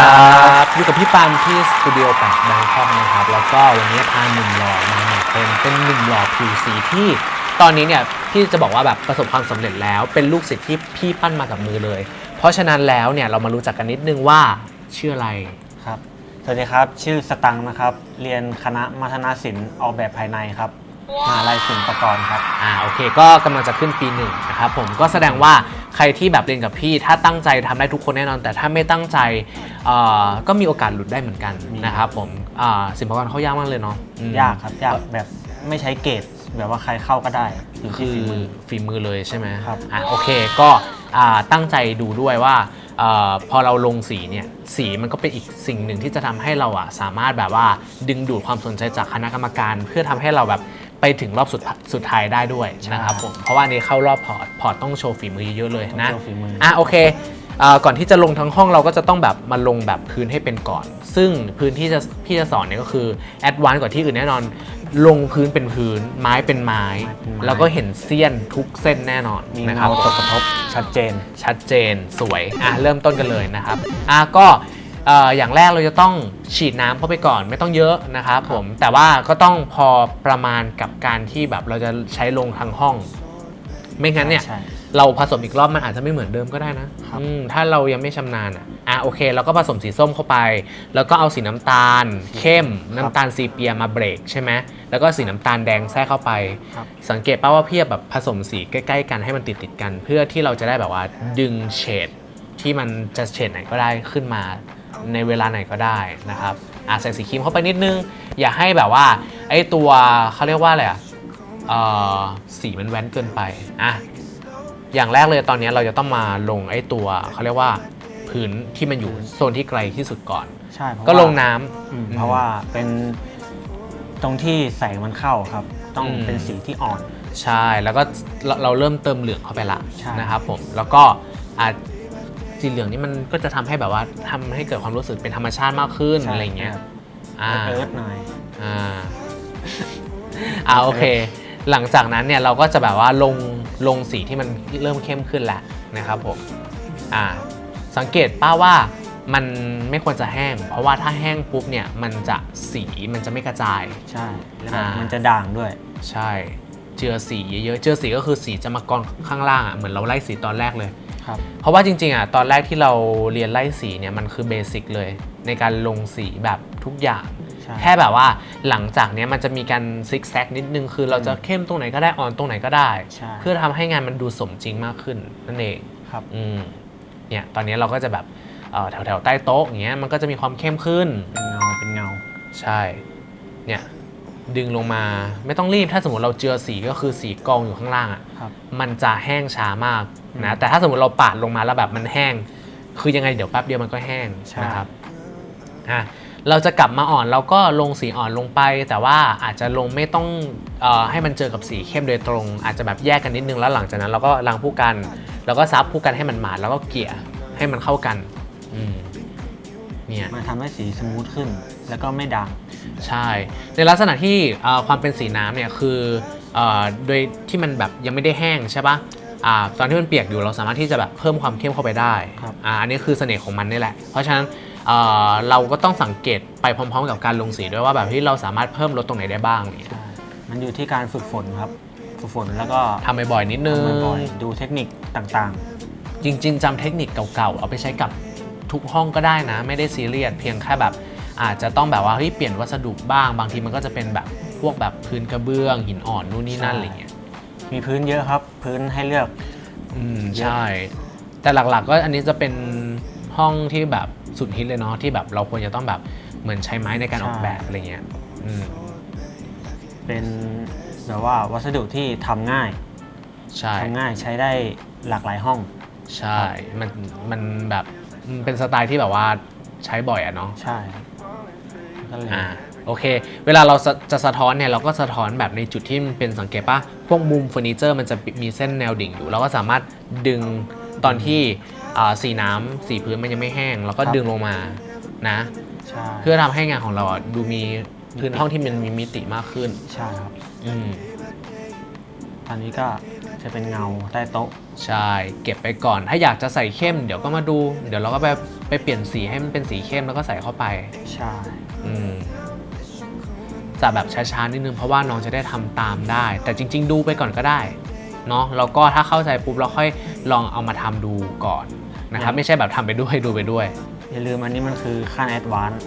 ครับอยู่กับพี่ปานที่สตูดิโอแปดแบงคอกนะครับ แล้วก็วันนี้พาหนุ่มหล่อมาหนึ่งคนเป็นหนุ่มหล่อผิวสีที่ ตอนนี้เนี่ยพี่จะบอกว่าแบบประสบความสำเร็จแล้ว เป็นลูกศิษย์ที่พี่ปั้นมากับมือเลย เพราะฉะนั้นแล้วเนี่ยเรามารู้จักกันนิดนึงว่าชื่ออะไร ครับ สวัสดีครับ ชื่อสตังค์นะครับ เรียนคณะมัธนศิลป์ออกแบบภายในครับมหาลัยศิลปากรครับ อ่าโอเคก็กำลังจะขึ้นปีหนึ่งนะครับผมก็แสดงว่า ใครที่แบบเรียนกับพี่ ถ้าตั้งใจทำได้ทุกคนแน่นอน แต่ถ้าไม่ตั้งใจเอ่อก็มีโอกาสหลุดได้เหมือนกันมีนะครับผมอ่าศิลปากรเขายากมากเลยเนาะอืมยากครับยากแบบไม่ใช้เกรดแบบว่าใครเข้าก็ได้อยู่ที่คือฝีมือฝีมือเลยใช่ไหมครับอะโอเคก็อ่าตั้งใจดูด้วยว่าเออพอเราลงสีเนี่ยสีมันก็เป็นอีกสิ่งหนึ่งที่จะทำให้เราอะสามารถแบบว่าดึงดูดความสนใจจากคณะกรรมการ เพื่อทำให้เราแบบ ไปถึงรอบสุดสุดท้ายได้ด้วยนะครับผมเพราะว่าอันนี้เข้ารอบพอร์ตพอร์ตต้องโชว์ฝีมือเยอะๆเลยนะโชว์ฝีมืออะโอเคเอ่อก่อนที่จะลงทั้งห้องเราก็จะต้องแบบมาลงแบบพื้นให้เป็นก่อน ซึ่งพื้นที่จะพี่จะสอนเนี่ยก็คือแอดวานซ์กว่าที่อื่นแน่นอน ลงพื้นเป็นพื้น ไม้เป็นไม้ไม้เป็นไม้แล้วก็เห็นเสี้ยนทุกเส้นแน่นอนมีนะครัเงาบตกกระทบชัดเจน ชัดเจนสวยอะเริ่มต้นกันเลยนะครับอะก็เอ่ออย่างแรกเราจะต้องฉีดน้ำเข้าไปก่อนไม่ต้องเยอะนะครับผมแต่ว่าก็ต้องพอประมาณกับการที่แบบเราจะใช้ลงทั้งห้อง ไม่งั้นเนี่ย ใช่ เราผสมอีกรอบมันอาจจะไม่เหมือนเดิมก็ได้นะครับ อืมถ้าเรายังไม่ชำนาญอะอะโอเคเราก็ผสมสีส้มเข้าไป แล้วก็เอาสีน้ำตาล เข้ม น้ำตาลซีเปียมาเบรกใช่ไหมแล้วก็สีน้ำตาลแดงแทรกเข้าไป ครับ สังเกตป่าว่าพี่แบบผสมสีใกล้ ๆ กันให้มันติดติดๆกัน เพื่อที่เราจะได้แบบว่าดึงเฉดที่มันจะเฉดไหนก็ได้ขึ้นมา ในเวลาไหนก็ได้นะครับอะใส่สีครีมเข้าไปนิดนึง อย่าให้แบบว่าไอ้ตัวเขาเรียกว่าอะไรอะเอ่อสีมันแว้นเกินไปอะอย่างแรกเลยตอนนี้เราจะต้องมาลงไอ้ตัวเขาเรียกว่าพื้นที่มันอยู่โซนที่ไกลที่สุดก่อน ใช่เพราะก็ว่าลงน้ำอืมเพราะว่าเป็นตรงที่แสงมันเข้าครับ ต้องอืมเป็นสีที่อ่อน ใช่แล้วก็เราเราเริ่มเติมเหลืองเข้าไปละใช่นะครับผมแล้วก็อาจ สีเหลืองนี่มันก็จะทำให้แบบว่าทำให้เกิดความรู้สึกเป็นธรรมชาติมากขึ้นใช่อะไรเงี้ยครับอ่า เอิร์ธหน่อย อ่า อ่าโอเค หลังจากนั้นเนี่ยเราก็จะแบบว่าลงลงสีที่มันเริ่มเข้มขึ้นแล้วนะครับผม อ่า สังเกตป้าว่ามันไม่ควรจะแห้ง เพราะว่าถ้าแห้งปุ๊บเนี่ยมันจะสีมันจะไม่กระจาย ใช่ แล้วแบบอ่ามั มันจะด่างด้วย ใช่ เจือสีเยอะๆ เจือสีก็คือสีจะมากองข้างล่างอะ เหมือนเราไล่สีตอนแรกเลยครับ เพราะว่าจริงๆอะตอนแรกที่เราเรียนไล่สีเนี่ยมันคือเบสิกเลย ในการลงสีแบบทุกอย่างใช่แค่แบบว่าหลังจากเนี้ยมันจะมีการซิกแซกนิดนึง คือเราจะเข้มตรงไหนก็ได้อ่อนตรงไหนก็ได้ใช่เพื่อทำให้งานมันดูสมจริงมากขึ้นนั่นเองครับอืมเนี่ยตอนนี้เราก็จะแบบเอ่อแถวๆใต้โต๊ะอย่างเงี้ยมันก็จะมีความเข้มขึ้นเป็นเงาเป็นเงา ใช่เนี่ย ดึงลงมา ไม่ต้องรีบถ้าสมมติเราเจือสีก็คือสีกองอยู่ข้างล่างอะ่ะครับ มันจะแห้งช้ามากอืนะมแต่ถ้าสมมติเราปาดลงมาแล้วแบบมันแห้ง คือยังไงเดี๋ยวแป๊บเดียวมันก็แห้งใช่ นะครับอะเราจะกลับมาอ่อนเราก็ลงสีอ่อนลงไป แต่ว่าอาจจะลงไม่ต้องเออให้มันเจอกับสีเข้มโดยตรง อาจจะแบบแยกกันนิดนึงแล้วหลังจากนั้นเราก็ล้างผู้กัน แล้วก็ซับผู้กันให้มันหมาดแล้วก็เกลี่ยให้มันเข้ากันอืม เนี่ยมาทำให้สีสมูทขึ้น แล้วก็ไม่ด่างใช่ ในลักษณะที่เอ่อความเป็นสีน้ำเนี่ยคือเออโดยที่มันแบบยังไม่ได้แห้งใช่ปะอ่าตอนที่มันเปียกอยู่เราสามารถที่จะแบบเพิ่มความเข้มเข้าไปได้ครับอ่าอันนี้คือเสน่ห์ของมันนี่แหละ เพราะฉะนั้นเอ่อเราก็ต้องสังเกตไปพร้อม ๆ กับการลงสีด้วยว่าแบบที่เราสามารถเพิ่มลดตรงไหนได้บ้างเนี่ยใช่มันอยู่ที่การฝึกฝนครับ ฝึกฝนแล้วก็ทำบ่อยๆนิดนึง ทำบ่อยๆดูเทคนิคต่างจริง ๆจำเทคนิคเก่าๆ เอาไปใช้กับ ทุกห้องก็ได้นะ ไม่ได้ซีเรียสเพียงแค่แบบ อาจจะต้องแบบว่าเฮ้ยเปลี่ยนวัสดุบ้าง บางทีมันก็จะเป็นแบบพวกแบบพื้นกระเบื้อง หินอ่อนนู่นนี่นั่นอะไรเงี้ยๆมีพื้นเยอะครับ พื้นให้เลือก อืมเยอะใช่ แต่หลักๆ ก็อันนี้จะเป็นห้องที่แบบสุดฮิตเลยเนาะที่แบบเราควรจะต้องแบบเหมือนใช้ไม้ในการออกแบบอะไรเงี้ยอืมเป็นแบบว่าวัสดุที่ทำง่ายใช่ทำง่ายใช้ได้หลากหลายห้อง ใช่ มันมันแบบมัน เป็นสไตล์ที่แบบว่าใช้บ่อยอะเนาะใช่ครับก็เลยอ่าโอเค เวลาเราจะจะสะท้อนเนี่ยเราก็สะท้อนแบบในจุดที่มันเป็นสังเกตปะพวกมุมเฟอร์นิเจอร์มันจะมีเส้นแนวดิ่งอยู่ เราก็สามารถดึงตอนที่อ่าสีน้ำสีพื้นมันยังไม่แห้งเราก็ดึงลงมานะใช่เพื่อทำให้งานของเราอะดูมีพื้นห้องที่มันมีมิติมากขึ้น ใช่ครับ อืมตอนนี้ก็ จะเป็นเงาใต้โต๊ะ ใช่ เก็บไปก่อน ถ้าอยากจะใส่เข้ม เดี๋ยวก็มาดู เดี๋ยวเราก็ไปไปเปลี่ยนสีให้มันเป็นสีเข้มแล้วก็ใส่เข้าไป ใช่ อืมจะแบบช้าๆนิดนึงเพราะว่าน้องจะได้ทำตามได้ แต่จริง ๆ ดูไปก่อนก็ได้เนาะแล้วก็ถ้าเข้าใจปุ๊บเราค่อยลองเอามาทำดูก่อนนะครับ ไม่ใช่แบบทำไปด้วยดูไปด้วย อย่าลืมอันนี้มันคือขั้นแอดวานซ์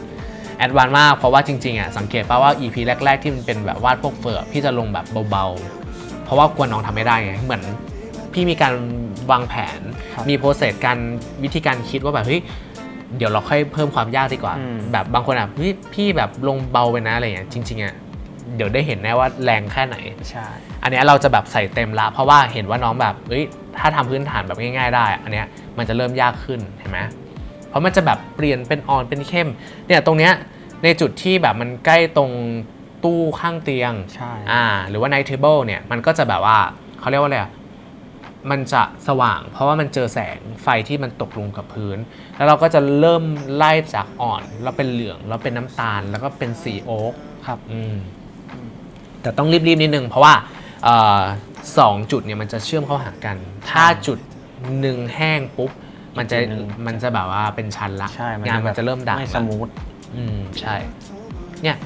แอดวานซ์มากเพราะว่าจริงๆอะสังเกตป่าว่า EP แรก ๆ ที่มันเป็นแบบวาดพวกเฟอร์พี่จะลงแบบเบาๆเพ ราะว่ากลัวน้องทำไม่ได้ไงเหมือนพี่มีการวางแผน มีโปรเซสการวิธีการคิดว่าแบบเฮ้ยเดี๋ยวเราค่อยเพิ่มความยากดีกว่าอืมแบบบางคนอะเฮ้ยพี่แบบลงเบาไปนะอะไรอย่างเงี้ยจริงๆอะเดี๋ยวได้เห็นแน่ว่าแรงแค่ไหนใช่อันเนี้ยเราจะแบบใส่เต็มละเพราะว่าเห็นว่าน้องแบบเอ้ยถ้าทำพื้นฐานแบบง่าย ๆ ได้ อันเนี้ยมันจะเริ่มยากขึ้นเห็นไหมเพราะมันจะแบบเปลี่ยนเป็นออนเป็นเข้มเนี่ยตรงเนี้ยในจุดที่แบบมันใกล้ตรง ตู้ข้างเตียงใช่อ่าหรือว่า night table เนี่ยมันก็จะแบบว่าเขาเรียกว่าอะไรอะมันจะสว่าง เพราะว่ามันเจอแสงไฟที่มันตกลงกับพื้น แล้วเราก็จะเริ่มไล่จากอ่อน แล้วเป็นเหลือง แล้วเป็นน้ำตาล แล้วก็เป็นสีโอ๊กครับ อืมแต่ต้องรีบๆนิดนึงเพราะว่าเอ่อสองจุดเนี่ยมันจะเชื่อมเข้าหากัน ถ้าจุดหนึ่งแห้งปุ๊บ มันจะอีกจุดหนึ่ง มันจะแบบว่าเป็นชั้นละใช่งานมันจะเริ่มดับไม่ละสมูท อืมใช่ เนี่ย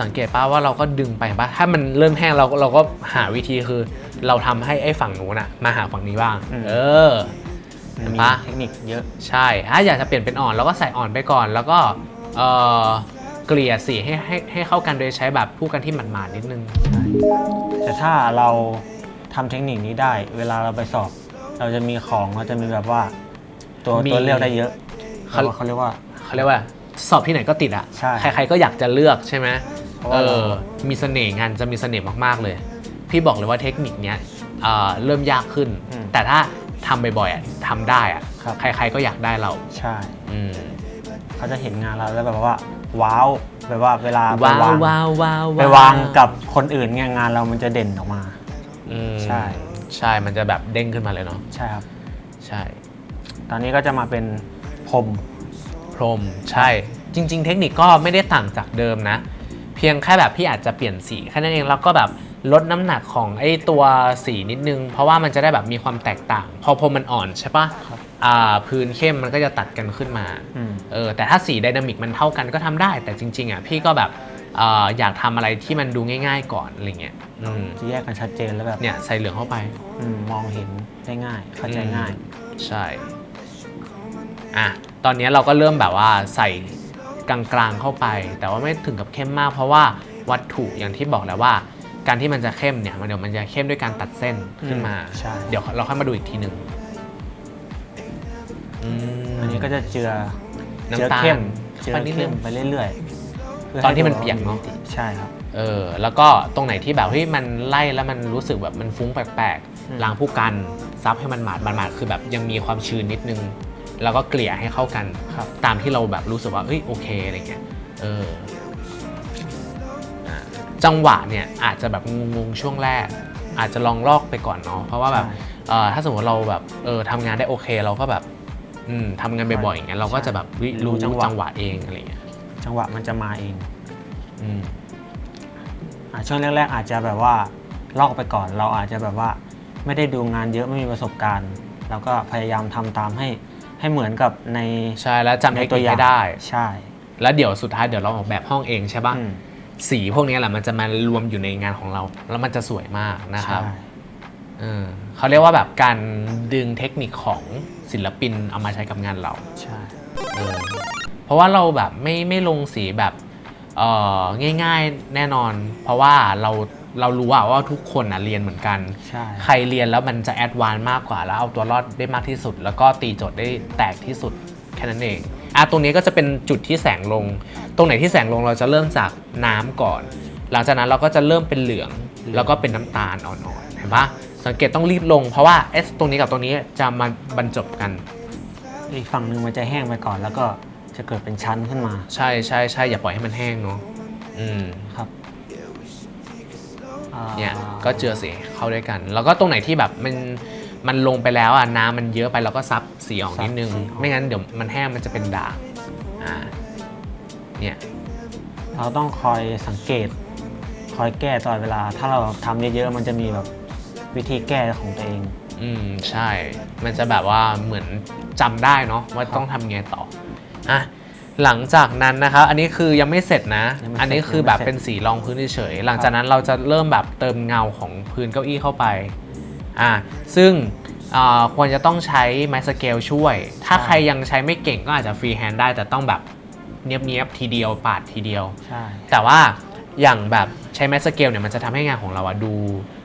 สังเกตป่าว่าเราก็ดึงไปป่ะถ้ามันเริ่มแห้งเราเราก็หาวิธีคือ เราทำให้ไอ้ฝั่งนู้นอะมาหาฝั่งนี้บ้างอืมเออเห็นมีปะเทคนิคเยอะใช่ถ้าอยากจะเปลี่ยนเป็นอ่อนเราก็ใส่อ่อนไปก่อน แล้วก็เอ่อเกลี่ยสีให้ให้ให้เข้ากันโดยใช้แบบผู้กันที่หมาดๆนิดนึงแต่ถ้าเราทำเทคนิคนี้ได้ เวลาเราไปสอบ เราจะมีของเราจะมีแบบว่า ตัวมีตัวเลือกได้เยอะเขาเขาเขาเรียกว่าเขาเรียกว่าสอบที่ไหนก็ติดอะใช่ใครๆก็อยากจะเลือกใช่ไหม เพราะเอว่าเราอมีเสน่ห์งานจะมีเสน่ห์มากๆเลย พี่บอกเลยว่าเทคนิคเนี้ยเอ่อเริ่มยากขึ้น อืมแต่ถ้าทำบ่อยๆอะทำได้อะครับ ใครๆก็อยากได้เราใช่ อืมเขาจะเห็นงานเราแล้วแบบว่า ว้าวแบบว่าเวลาไปว้าววางว้าวว้าวไปวางกับคนอื่นเนี่ยงานเรามันจะเด่นออกมา อืมใช่ ใช่มันจะแบบเด้งขึ้นมาเลยเนาะใช่ครับ ใช่ ตอนนี้ก็จะมาเป็นพรม พรมใช่จริง ๆ เทคนิคก็ไม่ได้ต่างจากเดิมนะ เพียงแค่แบบพี่อาจจะเปลี่ยนสีแค่นั้นเองแล้วก็แบบลดน้ำหนักของไอ้ตัวสีนิดนึง เพราะว่ามันจะได้แบบมีความแตกต่าง พอพรมมันอ่อนใช่ปะครับอ่าพื้นเข้มมันก็จะตัดกันขึ้นมาอืมเออแต่ถ้าสีไดนามิกมันเท่ากันก็ทำได้ แต่จริง ๆอะพี่ก็แบบเอ่ออยากทำอะไรที่มันดูง่าย ๆ ก่อนอะไรเงี้ยอืมจะแยกกันชัดเจนแล้วแบบเนี่ยใส่เหลืองเข้าไปอืมมองเห็นได้ง่ายเข้าใจง่าย ใช่อะตอนนี้เราก็เริ่มแบบว่าใส่ กลางๆเข้าไป แต่ว่าไม่ถึงกับเข้มมาก เพราะว่าวัตถุอย่างที่บอกแล้วว่า การที่มันจะเข้มเนี่ยมันเดี๋ยวมันจะเข้มด้วยการตัดเส้นขึ้นมา ใช่ เดี๋ยวเราค่อยมาดูอีกทีหนึ่งอืม อันนี้ก็จะเจือน้ำเจือตาลเข้มเจือไปนิดนึเข้ง มไปเรื่อยๆพื่ตอนที่มันให้เปียกเนอะมิติใช่ครับ เออแล้วก็ตรงไหนที่แบบเฮ้ยมันไล่แล้วมันรู้สึกแบบมันฟุ้งแปลกอืม ๆล้างผู้กันซับให้มันหมาดหมาดๆคือแบบยังมีความชื้นนิดนึง แล้วก็เกลี่ยให้เข้ากันครับตามที่เราแบบรู้สึกว่าเอ้ยโอเคอะไรเงี้ยเอออ่าจังหวะเนี่ยอาจจะแบบงงๆช่วงแรก อาจจะลองลอกไปก่อนเนาะเพราะว่าแบบใช่เอ่อถ้าสมมติเราแบบเออทำงานได้โอเค เราก็แบบอืมทำงานบ่อยๆอย่างเงี้ยเราก็จะแบบเฮ้ยรู้รู้จัจังงหวะหวะเองอะไรเงี้ยจังหวะมันจะมาเองอืมอะช่วงแรกๆอาจจะแบบว่าลอกไปก่อน เราอาจจะแบบว่า ไม่ได้ดูงานเยอะไม่มีประสบการณ์ เราก็พยายามทำตามให้ ให้เหมือนกับในใช่แล้วจำในเทคตันิวคอย่างให้ได้ ใช่ แล้วเดี๋ยวสุดท้ายเดี๋ยวเราออกแบบห้องเองใช่ปะอืมสีพวกนี้แหละมันจะมารวมอยู่ในงานของเรา แล้วมันจะสวยมากนะครับ ใช่ เออเขาเรียกว่าแบบการดึงเทคนิคของศิลปินเอามาใช้กับงานเราใช่ เออเพราะว่าเราแบบไม่ไม่ลงสีแบบเอ่อง่ายๆแน่นอน เพราะว่าเรา เรารู้อะว่าทุกคนอะเรียนเหมือนกัน ใช่ ใครเรียนแล้วมันจะแอดวานซ์มากกว่า แล้วเอาตัวรอดได้มากที่สุด แล้วก็ตีโจทย์ได้แตกที่สุดแค่นั้นเองอะตรงนี้ก็จะเป็นจุดที่แสงลง ตรงไหนที่แสงลงเราจะเริ่มจากน้ำก่อน หลังจากนั้นเราก็จะเริ่มเป็นเหลือง แล้วก็เป็นน้ำตาลอ่อนๆเห็นปะสังเกตต้องรีบลง เพราะว่าเอสตรงนี้กับตรงนี้จะมาบรรจบกัน อีกฝั่งหนึ่งมันจะแห้งไปก่อน แล้วก็จะเกิดเป็นชั้นขึ้นมาใช่ใช่ใช่อย่าปล่อยให้มันแห้งเนาะอืม ครับอ่า เนี่ยก็เจือสีเข้าด้วยกัน แล้วก็ตรงไหนที่แบบมันมันลงไปแล้วอะน้ำมันเยอะไปเราก็ซับสีออกนิดนึง ไม่งั้นเดี๋ยวมันแห้งมันจะเป็นด่างอ่าเนี่ยเราต้องคอยสังเกต คอยแก้ตลอดเวลา ถ้าเราทำเยอะๆมันจะมีแบบวิธีแก้ของตัวเอง อืมใช่ มันจะแบบว่าเหมือนจำได้เนาะว่าต้องทำไงต่ออะ หลังจากนั้นนะครับ อันนี้คือยังไม่เสร็จนะ ยังไม่เสร็จอันนี้คือแบบยังไม่เสร็จเป็นสีรองพื้นเฉยๆหลังจากนั้นเราจะเริ่มแบบเติมเงาของพื้นเก้าอี้เข้าไปอะซึ่งอ่าควรจะต้องใช้ไม้สเกลช่วย ถ้าใครยังใช้ไม่เก่งก็อาจจะฟรีแฮนด์ได้แต่ต้องแบบเนียบๆทีเดียวปาดทีเดียว ใช่ แต่ว่าอย่างแบบใช้ไม้สเกลเนี่ยมันจะทำให้งานของเราอะดู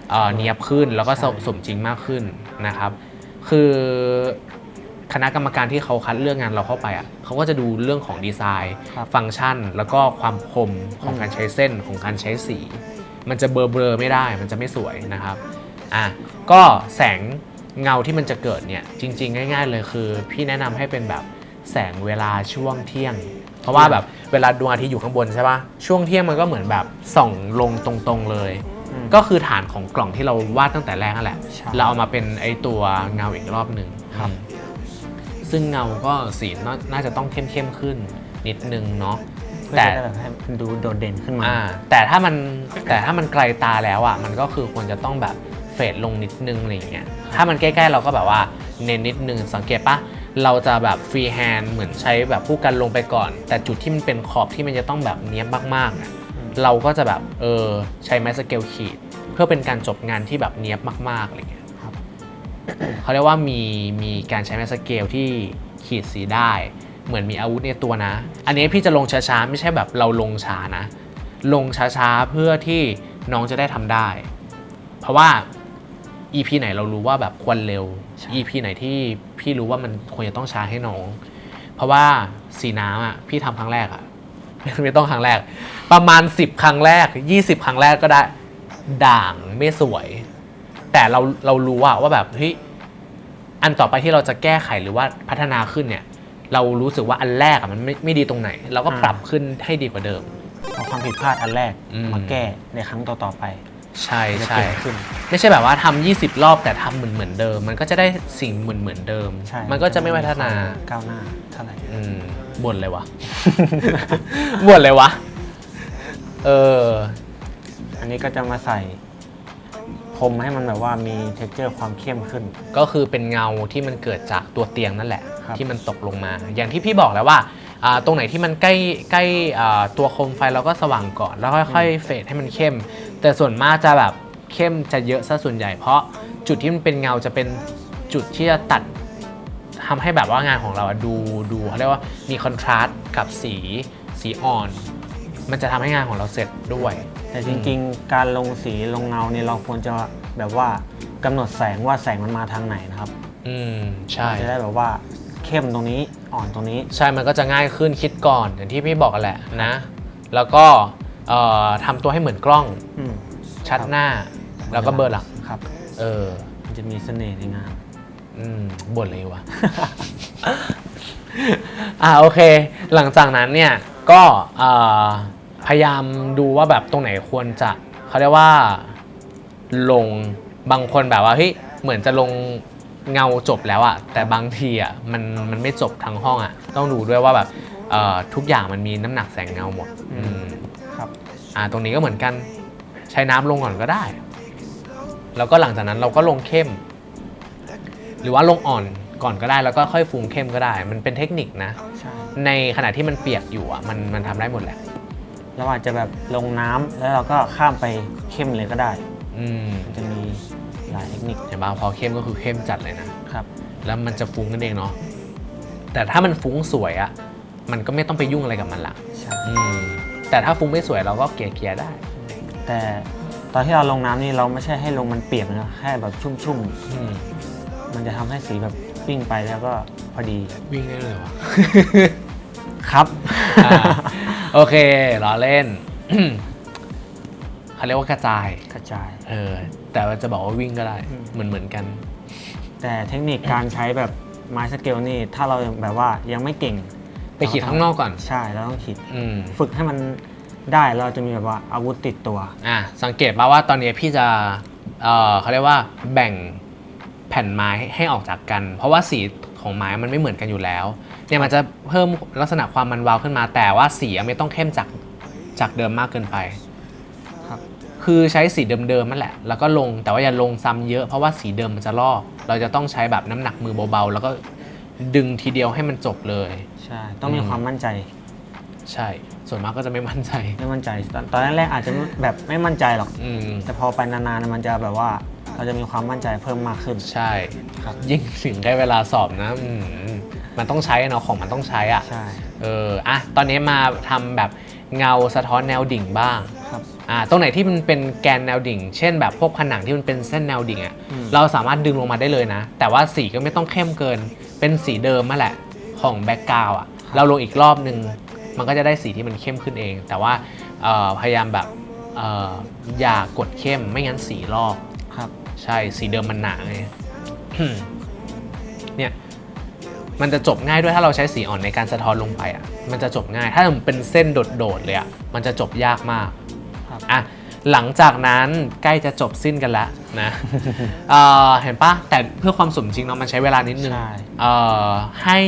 เอ่อเนียบขึ้นแล้วก็สมใช่ สมจริงมากขึ้นนะครับ คือ คณะกรรมการที่เขาคัดเลือกงานเราเข้าไปอะเขาก็จะดูเรื่องของดีไซน์ ครับฟังก์ชัน แล้วก็ความคมของอืมการใช้เส้นของการใช้สี มันจะเบลอเบลอๆไม่ได้ มันจะไม่สวยนะครับอะก็แสงเงาที่มันจะเกิดเนี่ยจริง ๆ ง่าย ๆ เลยคือ พี่แนะนำให้เป็นแบบแสงเวลาช่วงเที่ยง เพราะว่าแบบเวลาดวงอาทิตย์อยู่ข้างบนใช่ปะช่วงเที่ยงมันก็เหมือนแบบส่องลงตรงๆเลย อืม ก็คือฐานของกล่องที่เราวาดตั้งแต่แรกนั่นแหละ ใช่ เราเอามาเป็นไอตัวเงาอีกรอบหนึ่งครับอืม ซึ่งเงาก็สีนาน่าจะต้องเข้มๆขึ้นนิดนึงเนาะเพื่อแต่จะได้แบบให้มันดูโดดเด่นขึ้นมาอ่าแต่ถ้ามันแต่ถ้ามันไกลตาแล้วอะมันก็คือควรจะต้องแบบเฟดลงนิดนึงอะไรอย่างเงี้ยถ้ามันใกล้ๆเราก็แบบว่าเน้นนิดนึงสังเกตปะเราจะแบบฟรีแฮนด์เหมือนใช้แบบผู้กันลงไปก่อน แต่จุดที่มันเป็นขอบที่มันจะต้องแบบเนี้ยบมากๆอะอืมเราก็จะแบบเออใช้ไม้สเกลขีด เพื่อเป็นการจบงานที่แบบเนี้ยบมากๆอะไรเงี้ยครับ เขาเรียกว่ามีมีการใช้ไม้สเกลที่ขีดสีได้ เหมือนมีอาวุธในตัวนะ อันนี้พี่จะลงช้าๆ ไม่ใช่แบบเราลงช้านะ ลงช้าๆ เพื่อที่น้องจะได้ทำได้ เพราะว่า EP ไหนเรารู้ว่าแบบควรเร็วใช่ EP ไหนที่พี่รู้ว่ามันควรจะต้องช้าให้น้อง เพราะว่าสีน้ำอะพี่ทำครั้งแรกอะไม่ต้องครั้งแรก ประมาณ 10 ครั้งแรก 20 ครั้งแรกก็ได้ด่างไม่สวย แต่เราเรารู้อะว่าแบบเฮ้ยอันต่อไปที่เราจะแก้ไขหรือว่าพัฒนาขึ้นเนี่ย เรารู้สึกว่าอันแรกอะมันไม่ไม่ดีตรงไหน เราก็อ่าปรับขึ้นให้ดีกว่าเดิม เอาความผิดพลาดอันแรกอืม มาแก้ในครั้งต่อๆไปใช่จะใช่ เก่งขึ้น ไม่ใช่แบบว่าทำ20 รอบแต่ทำเหมือนเหมือนเดิม มันก็จะได้สิ่งเหมือนเหมือนเดิม ใช่มันก็จะไม่พัฒนาก้าวหน้าเท่าไหร่อืมบ่นเลยวะ บ่นเลยวะ เออ อันนี้ก็จะมาใส่พร มให้มันแบบว่ามีเท็กเจอร์ความเข้มขึ้น ก็คือเป็นเงาที่มันเกิดจากตัวเตียงนั่นแหละ ครับ ที่มันตกลงมา อย่างที่พี่บอกแล้วว่าอ่าตรงไหนที่มันใกล้ใกล้อ่าตัวโคมไฟเราก็สว่างก่อนแล้วค่อยๆเฟดให้มันเข้ม แต่ส่วนมากจะแบบเข้มจะเยอะซะส่วนใหญ่ เพราะจุดที่มันเป็นเงาจะเป็นจุดที่จะตัดทำให้แบบว่างานของเราอะดูดูเขาเรียกว่ามีคอนทราสต์กับสีสีอ่อน มันจะทำให้งานของเราเสร็จด้วย แต่จริงๆ การลงสีลงเงาเนี่ยเราควรจะแบบว่ากำหนดแสงว่าแสงมันมาทางไหนนะครับอืมใช่จะได้แบบว่าเข้มตรงนี้อ่อนตรงนี้ ใช่มันก็จะง่ายขึ้นคิดก่อนอย่างที่พี่บอกกันแหละนะ แล้วก็เอ่อทำตัวให้เหมือนกล้องอืมชัดหน้า แล้วก็เบอร์หลังครับ เออมันจะมีเสน่ห์ในงานอืมบ่นเลยวะอ่าโอเค หลังจากนั้นเนี่ยก็เอ่อ พยายามดูว่าแบบตรงไหนควรจะเขาเรียกว่าลงบางคนแบบว่าเฮ้ยเหมือนจะลงเงาจบแล้วอะแต่บางทีอะมันมันไม่จบทั้งห้องอะต้องดูด้วยว่าแบบเอ่อทุกอย่างมันมีน้ำหนักแสงเงาหมดอืมอืมครับ อ่าตรงนี้ก็เหมือนกันใช้น้ำลงก่อนก็ได้ แล้วก็หลังจากนั้นเราก็ลงเข้ม หรือว่าลงอ่อนก่อนก็ได้ แล้วก็ค่อยฟูงเข้มก็ได้ มันเป็นเทคนิคนะ ใช่ ในขณะที่มันเปียกอยู่อะมันมันทำได้หมดแหละ เราอาจจะแบบลงน้ำแล้วเราก็ข้ามไปเข้มเลยก็ได้อืมมันจะมีหลายเทคนิคเห็นป่ะพอเข้มก็คือเข้มจัดเลยนะครับ แล้วมันจะฟุ้งกันเองเนาะแต่ถ้ามันฟุ้งสวยอะมันก็ไม่ต้องไปยุ่งอะไรกับมันละใช่อืมแต่ถ้าฟุ้งไม่สวยเราก็เกลี่ยเกลี่ยๆได้ แต่ตอนที่เราลงน้ำนี่เราไม่ใช่ให้ลงมันเปียกนะแค่แบบชุ่มอืมๆมันจะทำให้สีแบบวิ่งไปแล้วก็พอดีวิ่งได้เลยวะครับอ่า โอเคล้อเล่น เขาเรียกว่ากระจาย กระจาย เออ แต่ว่าจะบอกว่าวิ่งก็ได้ อืม เหมือนเหมือนกัน แต่เทคนิคการใช้แบบไม้สเกลนี่ ถ้าเราแบบว่ายังไม่เก่งไปขีดข้างนอกก่อน ใช่เราต้องขีด อืม ฝึกให้มันได้เราจะมีแบบว่าอาวุธติดตัว อะสังเกตป่าว่าตอนนี้พี่จะเออเขาเรียกว่าแบ่งแผ่นไม้ให้ออกจากกัน เพราะว่าสีของไม้มันไม่เหมือนกันอยู่แล้ว เนี่ยมันจะเพิ่มลักษณะความมันวาวขึ้นมา แต่ว่าสีอะไม่ต้องเข้มจากจากเดิมมากเกินไปครับคือใช้สีเดิมๆนั่นแหละ แล้วก็ลงแต่ว่าอย่าลงซ้ำเยอะเพราะว่าสีเดิมมันจะลอก เราจะต้องใช้แบบน้ำหนักมือเบาๆ แล้วก็ดึงทีเดียวให้มันจบเลย ใช่ ต้องมีอืมความมั่นใจ ใช่ ส่วนมากก็จะไม่มั่นใจ ไม่มั่นใจ ตอนตอนแรกๆอาจจะแบบไม่มั่นใจหรอกอืมแต่พอไปนานๆมันจะแบบว่า เราจะมีความมั่นใจเพิ่มมากขึ้น ใช่ ครับ ยิ่งถึงได้เวลาสอบนะอื มมันต้องใช้อะเนาะของมันต้องใช้อะใช่ เอออะตอนนี้มาทำแบบเงาสะท้อนแนวดิ่งบ้างครับอ่าตรงไหนที่มันเป็นแกนแนวดิ่ง เช่นแบบพวกผนังที่มันเป็นเส้นแนวดิ่งอะ่ะอืม เราสามารถดึงลงมาได้เลยนะ แต่ว่าสีก็ไม่ต้องเข้มเกิน เป็นสีเดิมมาแหละของแบ็กกราวอะเราลงอีกรอบนึง มันก็จะได้สีที่มันเข้มขึ้นเอง แต่ว่าเอ่อพยายามแบบเอ่ออย่ากดเข้มไม่งั้นสีลอก ครับ ใช่สีเดิมมันหนาไง เนี่ย มันจะจบง่ายด้วยถ้าเราใช้สีอ่อนในการสะท้อนลงไปอะมันจะจบง่าย ถ้ามันเป็นเส้นโดดๆเลยอะมันจะจบยากมากครับอะหลังจากนั้นใกล้จะจบสิ้นกันแล้วนะเอ่อเห็นปะแต่เพื่อความสมจริงเนาะมันใช้เวลานิดนึงใช่เอ่อให้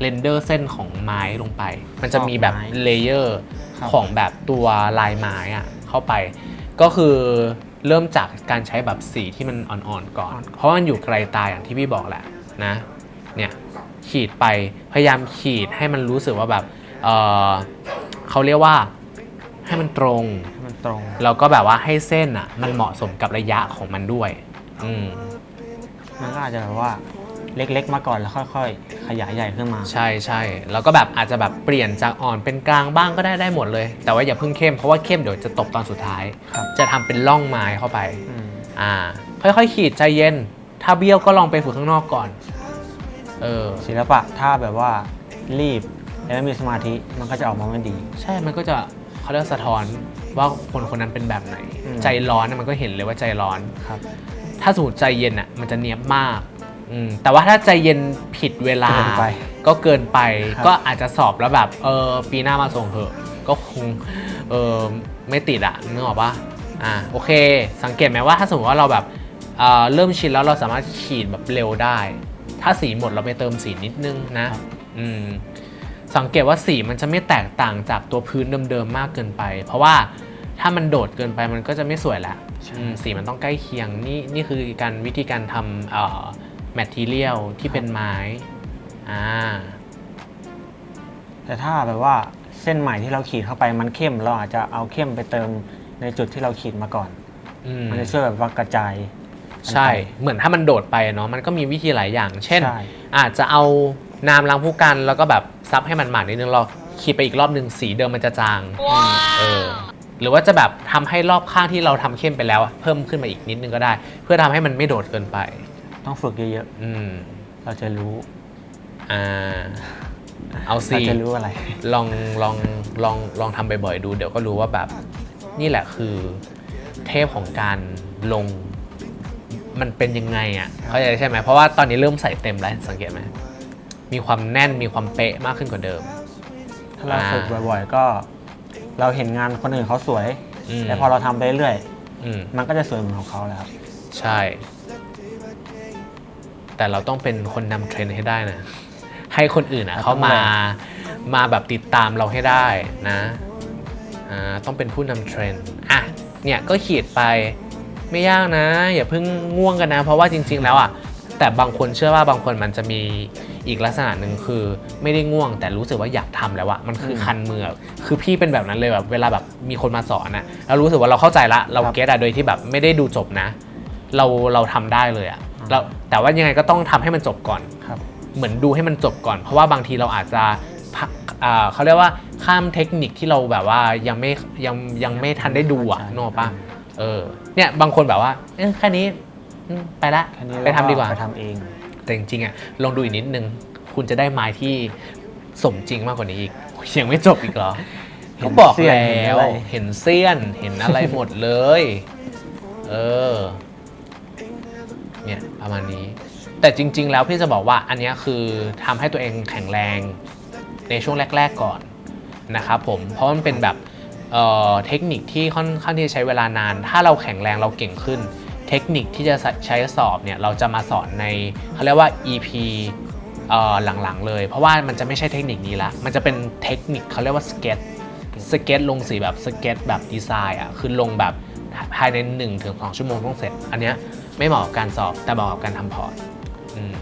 เรนเดอร์เส้นของไม้ลงไป มันจะมีแบบขอบไม้เลเยอร์ครับของแบบตัวลายไม้อะเข้าไป ก็คือเริ่มจากการใช้แบบสีที่มันอ่อนๆก่อน เพราะมันอยู่ไกลตาอย่างที่พี่บอกแหละนะเนี่ย ขีดไปพยายามขีดให้มันรู้สึกว่าแบบเออเขาเรียกว่าให้มันตรงให้มันตรง แล้วก็แบบว่าให้เส้นอะ มันเหมาะสมกับระยะของมันด้วย อืมมันก็อาจจะแบบว่าเล็กๆมาก่อนแล้วค่อย ๆ ขยายใหญ่ขึ้นมา ใช่ใช่แล้วก็แบบอาจจะแบบเปลี่ยนจากอ่อนเป็นกลางบ้างก็ได้ได้หมดเลย แต่ว่าอย่าเพิ่งเข้มเพราะว่าเข้มเดี๋ยวจะตบตอนสุดท้ายครับจะทำเป็นร่องไม้เข้าไปอืมอ่า ค่อยๆ ขีดใจเย็น ถ้าเบี้ยวก็ลองไปฝึกข้างนอกก่อน เออ ศิลปะถ้าแบบว่ารีบแล้วไม่มีสมาธิมันก็จะออกมาไม่ดี ใช่ มันก็จะเขาเรียกว่าสะท้อนว่าคนคนนั้นเป็นแบบไหน อืม ใจร้อนน่ะมันก็เห็นเลยว่าใจร้อน ครับ ถ้าสมมติใจเย็นอะมันจะเนียบมากอืมแต่ว่าถ้าใจเย็นผิดเวลา เกินไปก็เกินไป ครับ ก็อาจจะสอบแล้วแบบเออปีหน้ามาส่งเถอะ ก็คงเออไม่ติดอะนึกออกปะอ่าโอเค สังเกตไหมว่าถ้าสมมติว่าเราแบบเอ่อเริ่มชินแล้วเราสามารถขีดแบบเร็วได้ ถ้าสีหมดเราไปเติมสีนิดนึงนะ อืมสังเกตว่าสีมันจะไม่แตกต่างจากตัวพื้นเดิมๆมากเกินไป เพราะว่าถ้ามันโดดเกินไปมันก็จะไม่สวยละใช่อืมสีมันต้องใกล้เคียงนี่นี่คือการวิธีการทำเอ่อแมทเทียลที่เป็นไม้อ่าแต่ถ้าแบบว่าเส้นใหม่ที่เราขีดเข้าไปมันเข้ม เราอาจจะเอาเข้มไปเติมในจุดที่เราขีดมาก่อนอืมมันจะช่วยแบบว่ากระจายกันไป ใช่ เหมือนถ้ามันโดดไปเนาะมันก็มีวิธีหลายอย่าง เช่นใช่อาจจะเอาน้ำล้างผู้กันแล้วก็แบบซับให้มันหมาดนิดนึงเราขีดไปอีกรอบหนึ่งสีเดิมมันจะจางเออหรือว่าจะแบบทำให้รอบข้างที่เราทำเข้มไปแล้วอะเพิ่มขึ้นมาอีกนิดนึงก็ได้ เพื่อทำให้มันไม่โดดเกินไป ต้องฝึกเยอะอืมๆเราจะรู้อ่าเอาเราสิจะรู้อะไร ลองลองลองลองทำบ่อยๆดู เดี๋ยวก็รู้ว่าแบบ นี่แหละคือเทพของการลง มันเป็นยังไงอะเข้าใจใช่ไหมเพราะว่าตอนนี้เริ่มใส่เต็มแล้วสังเกตไหมมีความแน่นมีความเป๊ะมากขึ้นกว่าเดิม ถ้าเราอ่าฝึกบ่อยๆ ก็ เราเห็นงานคนอื่นเขาสวยอืมแล้วพอเราทำไปเรื่อยอืม มันก็จะสวยเหมือนของเขาแล้วครับ ใช่ แต่เราต้องเป็นคนนำเทรนด์ให้ได้นะ ให้คนอื่นอะเราต้เขาองมาแรงมาแบบติดตามเราให้ได้นะ อ่า ต้องเป็นผู้นำเทรนด์ อะ เนี่ยก็ขีดไป ไม่ยากนะ อย่าเพิ่งง่วงกันนะ เพราะว่าจริง ๆ แล้วอะแต่บางคนเชื่อว่าบางคนมันจะมีอีกลักษณะหนึ่งคือไม่ได้ง่วง แต่รู้สึกว่าอยากทำแล้วอะมันคือคันมือคือพี่เป็นแบบนั้นเลยแบบเวลาแบบมีคนมาสอนอะเรารู้สึกว่าเราเข้าใจละเราครับเก็ตอะโดยที่แบบไม่ได้ดูจบนะ เราเราทำได้เลยอะเราแต่ว่ายังไงก็ต้องทำให้มันจบก่อนครับ เหมือนดูให้มันจบก่อน เพราะว่าบางทีเราอาจจะพักอ่าเขาเรียกว่าข้ามเทคนิคที่เราแบบว่ายังไม่ยังยังไม่ทันได้ดูอะเข้าใจนึกออกปะ เออ เนี่ยบางคนแบบว่าเอ้ยแค่นี้อืมไปละแค่นี้ไปทำดีกว่า ไปทำเอง แต่จริงๆอะลองดูอีกนิดนึง คุณจะได้ไม้ที่สมจริงมากกว่านี้อีกยังไม่จบอีกเหรอเห็นก็บอกเสี้ยนแล้เห็นวอะไร เห็นเสี้ยน เห็นอะไรหมดเลย เออ เนี่ยประมาณนี้ แต่จริง ๆ แล้วพี่จะบอกว่าอันเนี้ยคือทำให้ตัวเองแข็งแรงในช่วงแรก ๆ ก่อนนะครับผม เพราะมันเป็นแบบ เอ่อเทคนิคที่ค่อนข้างที่จะใช้เวลานาน ถ้าเราแข็งแรงเราเก่งขึ้น เทคนิคที่จะใช้สอบเนี่ยเราจะมาสอนในเขาเรียกว่า EP เอ่อหลังๆ เลย เพราะว่ามันจะไม่ใช่เทคนิคนี้ละ มันจะเป็นเทคนิคเขาเรียกว่าสเก็ตสเก็ตลงสีแบบสเก็ตแบบดีไซน์อะคือลงแบบภายใน1ถึง2ชั่วโมงต้องเสร็จ อันเนี้ยไม่เหมาะกับการสอบแต่เหมาะกับการทำพอร์ตอืม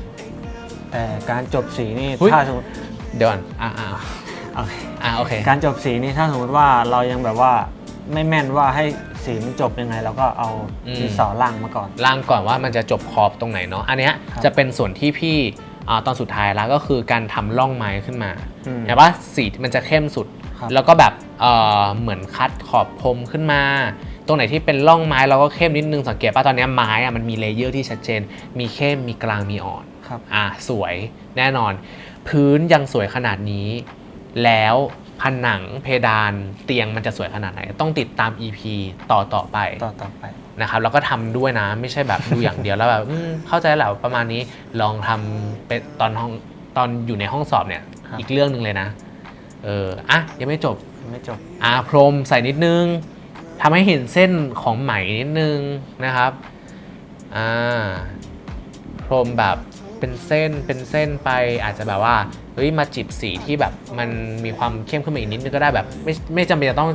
แต่การจบสีนี่อุ๊ยถ้าสมมติเดี๋ยวก่อนอ่าอ่า โอเคอ่าโอเคการจบสีนี่ถ้าสมมติว่าเรายังแบบว่าไม่แม่นว่าให้สีมันจบยังไงเราก็เอาอืมดินสอล่างมาก่อน ล่างก่อนว่ามันจะจบขอบตรงไหนเนาะอันเนี้ยครับจะเป็นส่วนที่พี่อ่าตอนสุดท้ายแล้วก็คือการทำร่องไม้ขึ้นมาอืมเห็นปะสีมันจะเข้มสุดครับแล้วก็แบบเอ่อเหมือนคัดขอบพรมขึ้นมา ตรงไหนที่เป็นร่องไม้เราก็เข้มนิดนึงสังเกตป่ะตอนเนี้ยไม้อะมันมีเลเยอร์ที่ชัดเจน มีเข้มมีกลางมีอ่อนครับอะสวยแน่นอน พื้นยังสวยขนาดนี้ แล้วผนังเพดานเตียงมันจะสวยขนาดไหน ต้องติดตาม EP ต่อต่อไปต่อต่อไปนะครับแล้วก็ทำด้วยนะไม่ใช่แบบดูอย่างเดียวแล้วแบบอืมเข้าใจแล้วประมาณนี้ลองทำเป็นตอนห้องตอนอยู่ในห้องสอบเนี่ย ครับ อีกเรื่องหนึ่งเลยนะเอออะยังไม่จบไม่จบ อาพรมใส่นิดนึงทำให้เห็นเส้นของไหมนิดนึงนะครับอ่าพรมแบบ เป็นเส้นเป็นเส้นไปอาจจะแบบว่าเฮ้ยมาจิบสีที่แบบมันมีความเข้มขึ้นมาอีกนิดนึงก็ได้แบบไม่ไม่จำเป็นจะต้อง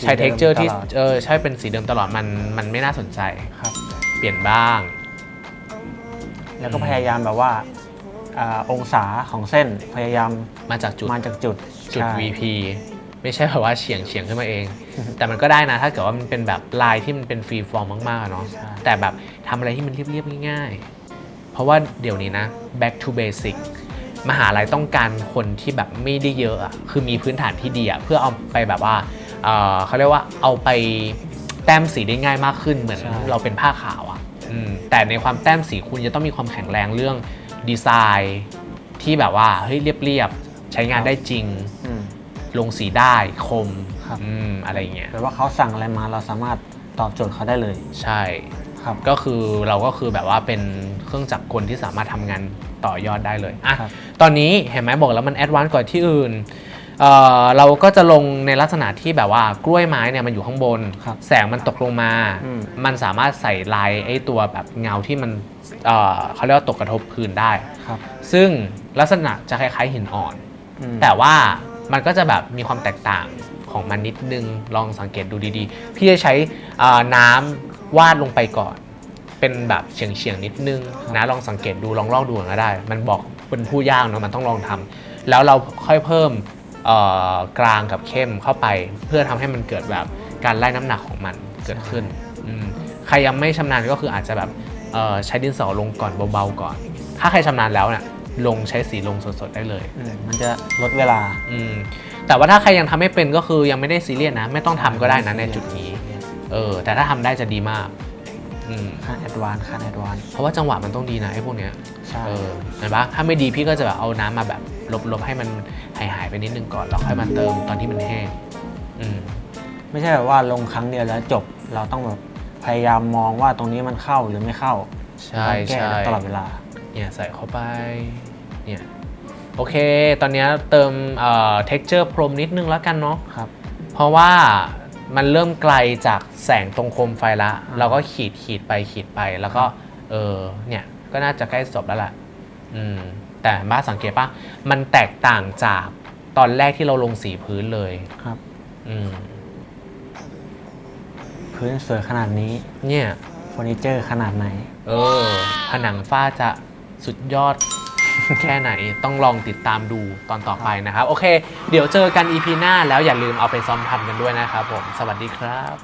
ใช้สีเดิมเท็กเจอร์ที่ตลอด เออใช่เป็นสีเดิมตลอดมันมันไม่น่าสนใจ ครับ เปลี่ยนบ้าง แล้วก็พยายามแบบว่าอ่าองศาของเส้นพยายามมาจากจุด มาจากจุดจุด ใช่ VP ไม่ใช่แบบว่าเฉียงเฉียงขึ้นมาเอง แต่มันก็ได้นะถ้าเกิดว่ามันเป็นแบบลายที่มันเป็นฟรีฟอร์มมากๆอะเนาะใช่ แต่แบบทำอะไรที่มันเรียบๆง่ายๆ เพราะว่าเดี๋ยวนี้นะ back to basic มหาลัยต้องการคนที่แบบไม่ได้เยอะอะคือมีพื้นฐานที่ดีอะเพื่อเอาไปแบบว่าเอ่อเขาเรียกว่าเอาไปแต้มสีได้ง่ายมากขึ้นเหมือนใช่เราเป็นผ้าขาวอะอืมแต่ในความแต้มสีคุณจะต้องมีความแข็งแรงเรื่องดีไซน์ที่แบบว่าเฮ้ยเรียบๆใช้งานได้จริง อืม ลงสีได้คมครับ อืมอะไรอย่างเงี้ย แปลว่าเขาสั่งอะไรมาเราสามารถตอบโจทย์เขาได้เลย ใช่ ครับก็คือเราก็คือแบบว่าเป็นเครื่องจักรกลที่สามารถทำงานต่อยอดได้เลยอะครับ ตอนนี้เห็นไหมบอกแล้วมันแอดวานซ์กว่าที่อื่นเอ่อเราก็จะลงในลักษณะที่แบบว่ากล้วยไม้เนี่ยมันอยู่ข้างบน ครับแสงมันตกลงมา อืม มันสามารถใส่ลายไอ้ตัวแบบเงาที่มันเอ่อเขาเรียกว่าตกกระทบพื้นได้ ครับซึ่งลักษณะจะคล้ายๆหินอ่อน อืมแต่ว่ามันก็จะแบบมีความแตกต่างของมันนิดนึงลองสังเกตดูดีๆ พี่จะใช้อ่าน้ำ วาดลงไปก่อน เป็นแบบเฉียงเฉียงๆนิดนึงนะลองสังเกตดูลองลอกดูก็ได้ มันบอกเป็นผู้ยากเนาะมันต้องลองทำแล้วเราค่อยเพิ่มเอ่อกลางกับเข้มเข้าไป เพื่อทำให้มันเกิดแบบการไล่น้ำหนักของมันเกิดขึ้นอืมใครยังไม่ชำนาญก็คืออาจจะแบบเอ่อใช้ดินสอลงก่อนเบาๆก่อน ถ้าใครชำนาญแล้วเนี่ยลงใช้สีลงสดๆได้เลยอืมมันจะลดเวลาอืมแต่ว่าถ้าใครยังทำไม่เป็นก็คือยังไม่ได้ซีเรียสนะ ไม่ต้องทำก็ได้นะในจุดนี้ เออแต่ถ้าทำได้จะดีมากอืมขั้นแอดวานซ์ขั้นแอดวานซ์เพราะว่าจังหวะมันต้องดีนะไอ้พวกเนี้ยใช่เออเห็นปะถ้าไม่ดีพี่ก็จะแบบเอาน้ำมาแบบลบๆให้มันหายหายๆไปนิดนึงก่อนแล้วค่อยมาเติมตอนที่มันแห้งอืม ไม่ใช่แบบว่าลงครั้งเดียวแล้วจบเราต้องแบบพยายามมองว่าตรงนี้มันเข้าหรือไม่เข้าใช่ต้องแก้ใช่ ตลอดเวลา เนี่ยใส่เข้าไป เนี่ย โอเค ตอนเนี้ยเติมเอ่อ texture พรมนิดนึงแล้วกันเนาะ ครับ เพราะว่า มันเริ่มไกลจากแสงตรงโคมไฟละ เราก็ขีดขีดไปขีดไป แล้วก็ เออ เนี่ย ก็น่าจะใกล้จบแล้วล่ะ อืม แต่บ้าสังเกตปะมันแตกต่างจากตอนแรกที่เราลงสีพื้นเลย ครับ อืม พื้นสวยขนาดนี้เนี่ย เฟอร์นิเจอร์ขนาดไหน เออ ผนังฝ้าจะสุดยอด แค่ไหนต้องลองติดตามดูตอนต่อไปนะครับ โอเค เดี๋ยวเจอกัน EP หน้าแล้วอย่าลืมเอาไปซ้อมทำกันด้วยนะครับผม สวัสดีครับ